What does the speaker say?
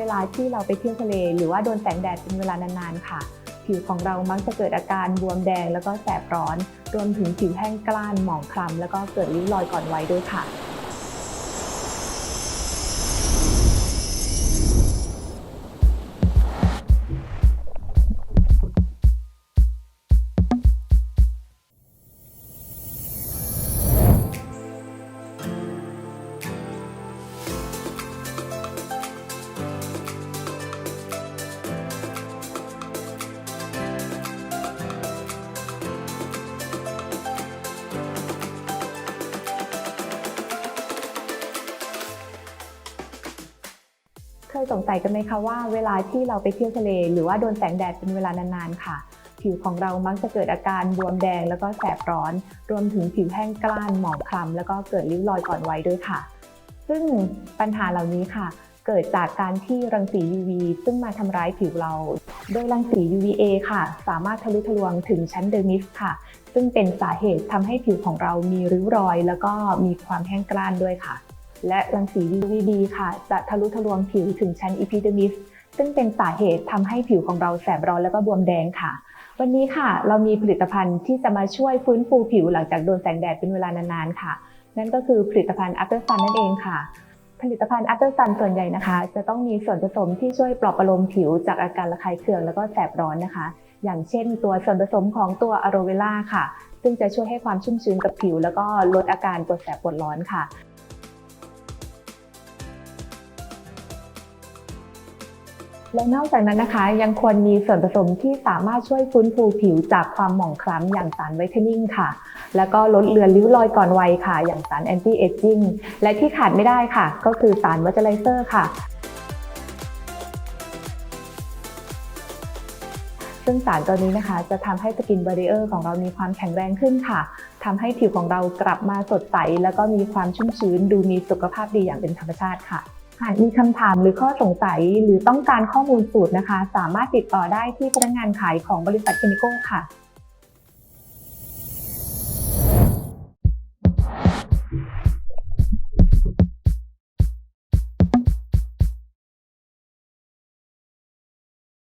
เวลาที่เราไปเที่ยวทะเล หรือว่าโดนแสงแดดเป็นเวลานานๆค่ะ ผิวของเรามักจะเกิดอาการบวมแดงแล้วก็แสบร้อน รวมถึงผิวแห้งกล้านหมองคล้ำแล้วก็เกิดริ้วรอยก่อนวัยด้วยค่ะ เคยสงสัยกันไหมคะว่าเวลาที่เราไปเที่ยวทะเล หรือว่าโดนแสงแดดเป็นเวลานานๆค่ะ ผิวของเรามักจะเกิดอาการบวมแดงแล้วก็แสบร้อน รวมถึงผิวแห้งกล้านหมองคล้ำแล้วก็เกิดริ้วรอยก่อนวัยด้วยค่ะ ซึ่งปัญหาเหล่านี้ค่ะ เกิดจากการที่รังสี UV ซึ่งมาทำร้ายผิวเรา โดยรังสี UVA ค่ะ สามารถทะลุทะลวงถึงชั้นเดอร์มิสค่ะ ซึ่งเป็นสาเหตุทำให้ผิวของเรามีริ้วรอย แล้วก็มีความแห้งกร้านด้วยค่ะ และรังสี UVB ค่ะ จะทะลุทะลวงผิวถึงชั้นอีพิเดมิสซึ่งเป็นสาเหตุทำให้ผิวของเราแสบร้อนแล้วก็บวมแดงค่ะ วันนี้ค่ะ เรามีผลิตภัณฑ์ที่จะมาช่วยฟื้นฟูผิวหลังจากโดนแสงแดดเป็นเวลานานๆค่ะ นั่นก็คือผลิตภัณฑ์ After Sun นั่นเองค่ะ ผลิตภัณฑ์ After Sun ส่วนใหญ่นะคะ จะต้องมีส่วนผสมที่ช่วยปลอบประโลมผิวจากอาการระคายเคืองแล้วก็แสบร้อนนะคะ อย่างเช่น ตัวส่วนผสมของตัวอะโรเวล่าค่ะ ซึ่งจะช่วยให้ความชุ่มชื้นกับผิว แล้วก็ลดอาการปวดแสบปวดร้อนค่ะ และนอกจากนั้นนะคะ ยังควรมีส่วนผสมที่สามารถช่วยฟื้นฟูผิวจากความหมองคล้ำอย่างสารไวท์เทนนิ่งค่ะ แล้วก็ลดเลือนริ้วรอยก่อนวัยค่ะ อย่างสารแอนตี้เอจจิ้งและที่ขาดไม่ได้ค่ะ ก็คือสารมอยเจไรเซอร์ค่ะซึ่งสารตัวนี้นะคะจะทำให้สกินบาริเออร์ของเรามีความแข็งแรงขึ้นค่ะทำให้ผิวของเรากลับมาสดใส แล้วก็มีความชุ่มชื้น ดูมีสุขภาพดีอย่างเป็นธรรมชาติค่ะ หากมีคำถามหรือข้อสงสัยหรือต้องการข้อมูลสูตรนะคะ สามารถติดต่อได้ที่พนักงานขายของบริษัทเคมิโก้ค่ะ